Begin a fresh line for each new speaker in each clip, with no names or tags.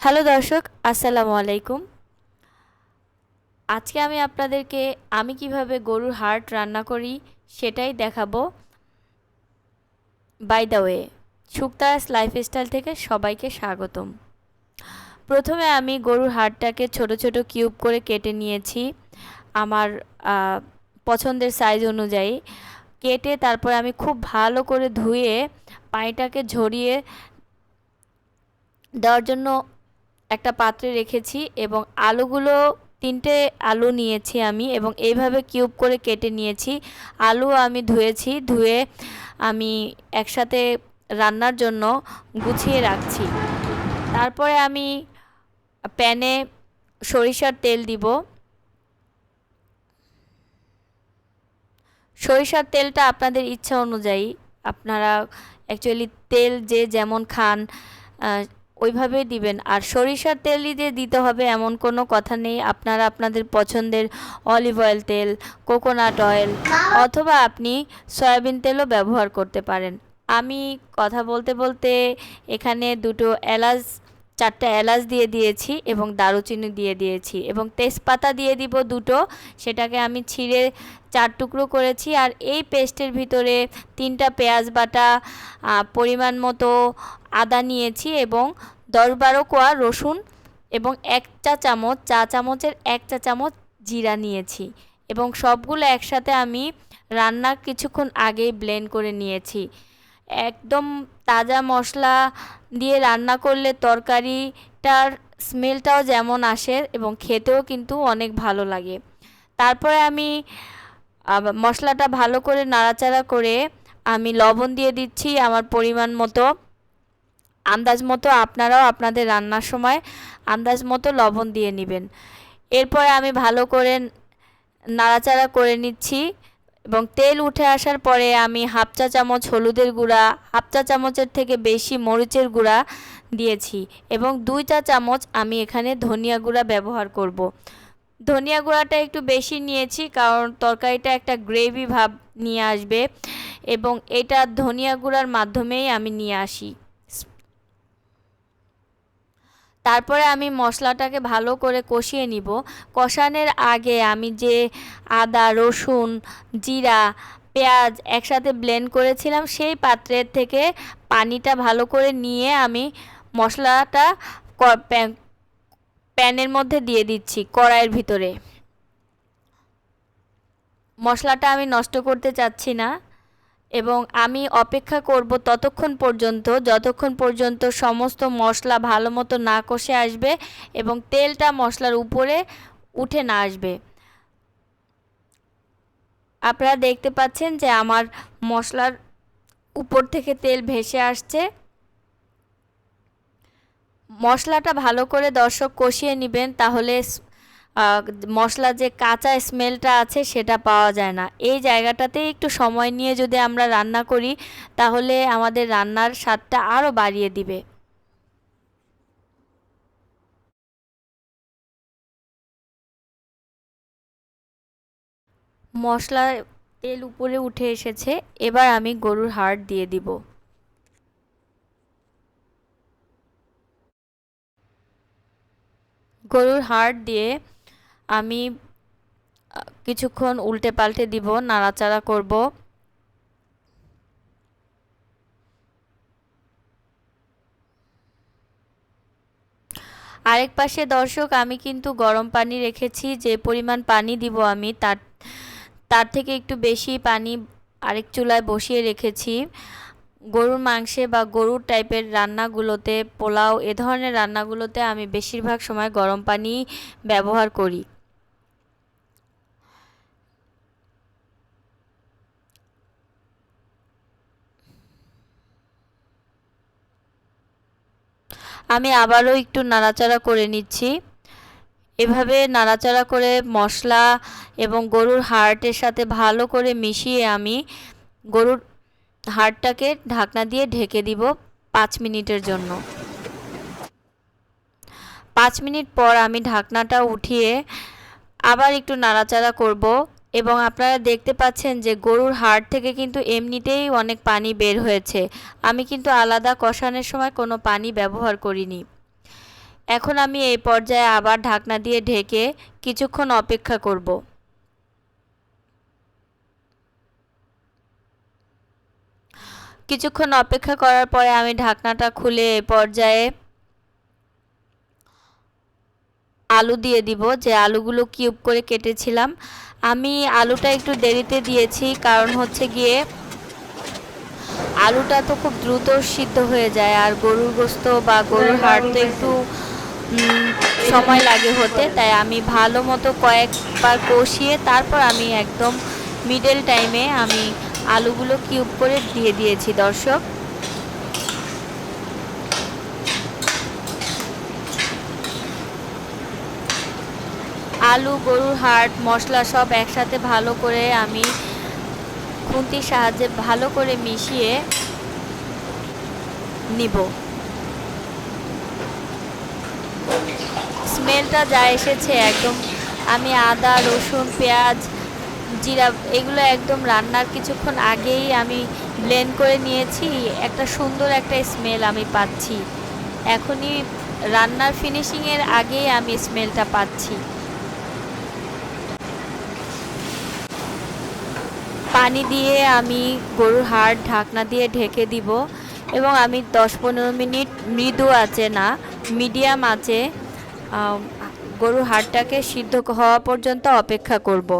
Hello দর্শক, আসসালামু আলাইকুম। আজকে আমি আপনাদেরকে আমি কীভাবে গরুর হার্ট রান্না করি সেটাই দেখাবো। বাই দ্য ওয়ে শুক্তারাস লাইফস্টাইল থেকে সবাইকে স্বাগতম। প্রথমে আমি গরুর হাড়টাকে ছোট ছোট কিউব করে কেটে নিয়েছি। আমার পছন্দের সাইজ অনুযায়ী। কেটে তারপরে আমি খুব ভালো করে ধুয়ে পানিটাকে ঝরিয়ে দেওয়ার জন্য একটা পাত্রে রেখেছি এবং আলুগুলো, তিনটে আলু নিয়েছি আমি এবং এইভাবে কিউব করে কেটে নিয়েছি। আলু আমি ধুয়েছি, ধুয়ে আমি একসাথে রান্নার জন্য গুছিয়ে রাখছি। তারপরে আমি প্যানে সরিষার তেল দিব। সরিষার তেলটা আপনাদের ইচ্ছা অনুযায়ী, আপনারা অ্যাকচুয়ালি তেল যে যেমন খান ওইভাবেই দিবেন। আর সরিষার তেলই দিয়ে দিতে হবে এমন কোনো কথা নেই। আপনারা আপনাদের পছন্দের অলিভ অয়েল তেল কোকোনাট অয়েল অথবা আপনি সয়াবিন তেলও ব্যবহার করতে পারেন। আমি কথা বলতে বলতে এখানে দুটো এলাচ চারটা এলাচ দিয়ে দিয়েছি এবং দারুচিনি দিয়ে দিয়েছি এবং তেজপাতা দিয়ে দিব দুটো। সেটাকে আমি ছিঁড়ে চার টুকরো করেছি আর এই পেস্টের ভিতরে তিনটা পেঁয়াজ বাটা পরিমাণ মতো আদা নিয়েছি এবং দশ বারো কোয়া রসুন এবং এক চা চামচ, চা চামচের এক চা চামচ জিরা নিয়েছি এবং সবগুলো একসাথে আমি রান্নার কিছুক্ষণ আগেই ব্লেন্ড করে নিয়েছি। একদম তাজা মশলা দিয়ে রান্না করলে তরকারিটার স্মেলটাও যেমন আসে এবং খেতেও কিন্তু অনেক ভালো লাগে। তারপরে আমি মশলাটা ভালো করে নাড়াচাড়া করে আমি লবণ দিয়ে দিচ্ছি আমার পরিমাণ মতো। আন্দাজ মতো আপনারাও আপনাদের রান্নার সময় আন্দাজ মতো লবণ দিয়ে নেবেন। এরপরে আমি ভালো করে নাড়াচাড়া করে নিচ্ছি। এবং তেল উঠে আসার পরে আমি হাফ চা চামচ হলুদের গুঁড়া, হাফ চা চামচের থেকে বেশি মরিচের গুঁড়া দিয়েছি এবং দুই চা চামচ আমি এখানে ধনিয়া গুঁড়া ব্যবহার করব। ধনিয়া গুঁড়াটা একটু বেশি নিয়েছি কারণ তরকারিটা একটা গ্রেভি ভাব নিয়ে আসবে এবং এটা ধনিয়া গুঁড়ার মাধ্যমেই আমি নিয়ে আসি তারপরে আমি মশলাটাকে ভালো করে কষিয়ে নিব। কষানোর আগে আমি যে আদা, রসুন, জিরা, পেঁয়াজ একসাথে ব্লেন্ড করেছিলাম, সেই পাত্রের থেকে পানিটা ভালো করে নিয়ে আমি মশলাটা প্যানের মধ্যে দিয়ে দিচ্ছি কড়াইয়ের ভিতরে। মশলাটা আমি নষ্ট করতে চাচ্ছি না। এবং আমি অপেক্ষা করব ততক্ষণ পর্যন্ত, যতক্ষণ পর্যন্ত সমস্ত মশলা ভালো মতো না কষে আসবে এবং তেলটা মশলার উপরে উঠে না আসবে। আপনারা দেখতে পাচ্ছেন যে আমার মশলার উপর থেকে তেল ভেসে আসছে। মশলাটা ভালো করে দর্শক কষিয়ে নেবেন, তাহলে মশলা যে কাঁচা স্মেলটা আছে সেটা পাওয়া যায় না। এই জায়গাটাতে একটু সময় নিয়ে যদি আমরা রান্না করি, তাহলে আমাদের রান্নার স্বাদটা আরও বাড়িয়ে দিবে। মশলা তেল উপরে উঠে এসেছে, এবার আমি গরুর হাড় দিয়ে দিব। গরুর হাড় দিয়ে আমি কিছুক্ষণ উল্টে পাল্টে দিব, নাড়াচাড়া করব। আরেক পাশে দর্শক, আমি কিন্তু গরম পানি রেখেছি, যে পরিমাণ পানি দিব আমি, তার তার থেকে একটু বেশি পানি আরেক চুলায় বসিয়ে রেখেছি। গরুর মাংসে বা গরুর টাইপের রান্নাগুলোতে, পোলাও, এ ধরনের রান্নাগুলোতে আমি বেশিরভাগ সময় গরম পানি ব্যবহার করি। আমি আবারও একটু নাড়াচাড়া করে নিচ্ছি। এভাবে নাড়াচাড়া করে মশলা এবং গরুর হাড়টের সাথে ভালো করে মিশিয়ে আমি গরুর হাড়টাকে ঢাকনা দিয়ে ঢেকে দিব পাঁচ মিনিটের জন্য। পাঁচ মিনিট পর আমি ঢাকনাটা উঠিয়ে আবার একটু নাড়াচাড়া করব। এবং আপনারা দেখতে পাচ্ছেন যে গরুর হাড় থেকে কিন্তু এমনিতেই অনেক পানি বের হয়েছে। আমি কিন্তু আলাদা কষানোর সময় কোনো পানি ব্যবহার করিনি। এখন আমি এই পর্যায়ে আবার ঢাকনা দিয়ে ঢেকে কিছুক্ষণ অপেক্ষা করব। কিছুক্ষণ অপেক্ষা করার পরে আমি ঢাকনাটা খুলে এই পর্যায়ে আলু দিয়ে দিব যে আলুগুলো কিউব করে কেটেছিলাম। আমি আলুটা একটু দেরিতে দিয়েছি কারণ হচ্ছে গিয়ে আলুটা তো খুব দ্রুত সিদ্ধ হয়ে যায় আর গরুর গোস্ত বা গরুর হাড় তো একটু সময় লাগে হতে তাই আমি ভালো মতো কয়েকবার কষিয়ে তারপর আমি একদম মিডল টাইমে আমি আলুগুলো কিউব করে দিয়ে দিয়েছি দর্শক। আলু, গরুর হাট মশলা সব একসাথে ভালো করে আমি খুন্তির সাহায্যে ভালো করে মিশিয়ে নিব। স্মেলটা যা এসেছে একদম, আমি আদা, রসুন, পেঁয়াজ, জিরা, এগুলো একদম রান্নার কিছুক্ষণ আগেই আমি ব্লেন্ড করে নিয়েছি। একটা সুন্দর একটা স্মেল আমি পাচ্ছি। এখনই রান্নার ফিনিশিংয়ের আগেই আমি স্মেলটা পাচ্ছি। পানি দিয়ে আমি গরুর হাড় ঢাকনা দিয়ে ঢেকে দিব এবং আমি দশ পনেরো মিনিট মৃদু আছে না, মিডিয়াম আছে গরুর হাড়টাকে সিদ্ধ হওয়া পর্যন্ত অপেক্ষা করব।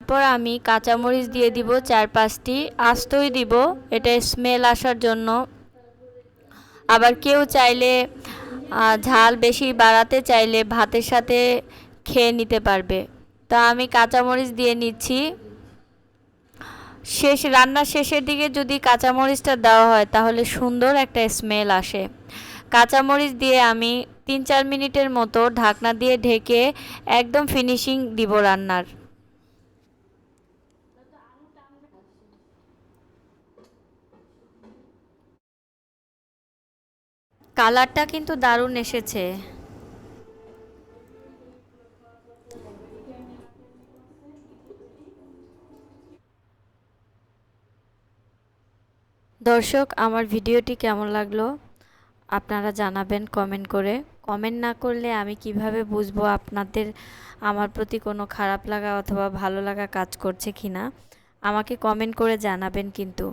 তারপর আমি কাঁচামরিচ দিয়ে দিব চার পাঁচটি, আস্তই দিব, এটা স্মেল আসার জন্য। আবার কেউ চাইলে ঝাল বেশি বাড়াতে চাইলে ভাতের সাথে খেয়ে নিতে পারবে। তা আমি কাঁচামরিচ দিয়ে নিচ্ছি। শেষ রান্নার শেষের দিকে যদি কাঁচামরিচটা দেওয়া হয়, তাহলে সুন্দর একটা স্মেল আসে। কাঁচামরিচ দিয়ে আমি তিন চার মিনিটের মতো ঢাকনা দিয়ে ঢেকে একদম ফিনিশিং দিব রান্নার। কালারটা কিন্তু দারুণ এসেছে। দর্শক, আমার ভিডিওটি কেমন লাগল? আপনারা জানাবেন কমেন্ট করে। কমেন্ট না করলে আমি কীভাবে বুঝব আপনাদের, আমার প্রতি কোনো খারাপ লাগা অথবা ভালো লাগা কাজ করছে কি না আমাকে কমেন্ট করে জানাবেন কিন্তু।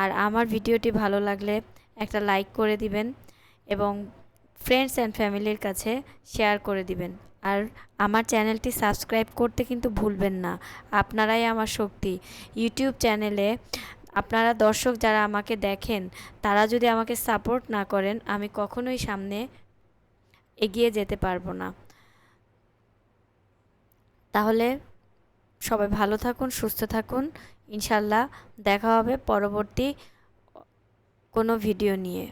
আর আমার ভিডিওটি ভালো লাগলে একটা লাইক করে দিবেন এবং ফ্রেন্ডস অ্যান্ড ফ্যামিলির কাছে শেয়ার করে দিবেন। আর আমার চ্যানেলটি সাবস্ক্রাইব করতে কিন্তু ভুলবেন না। আপনারাই আমার শক্তি। ইউটিউব চ্যানেলে আপনারা দর্শক যারা আমাকে দেখেন, তারা যদি আমাকে সাপোর্ট না করেন, আমি কখনোই সামনে এগিয়ে যেতে পারব না। তাহলে সবাই ভালো থাকুন, সুস্থ থাকুন। ইনশাল্লাহ দেখা হবে পরবর্তী কোনো ভিডিও নিয়ে।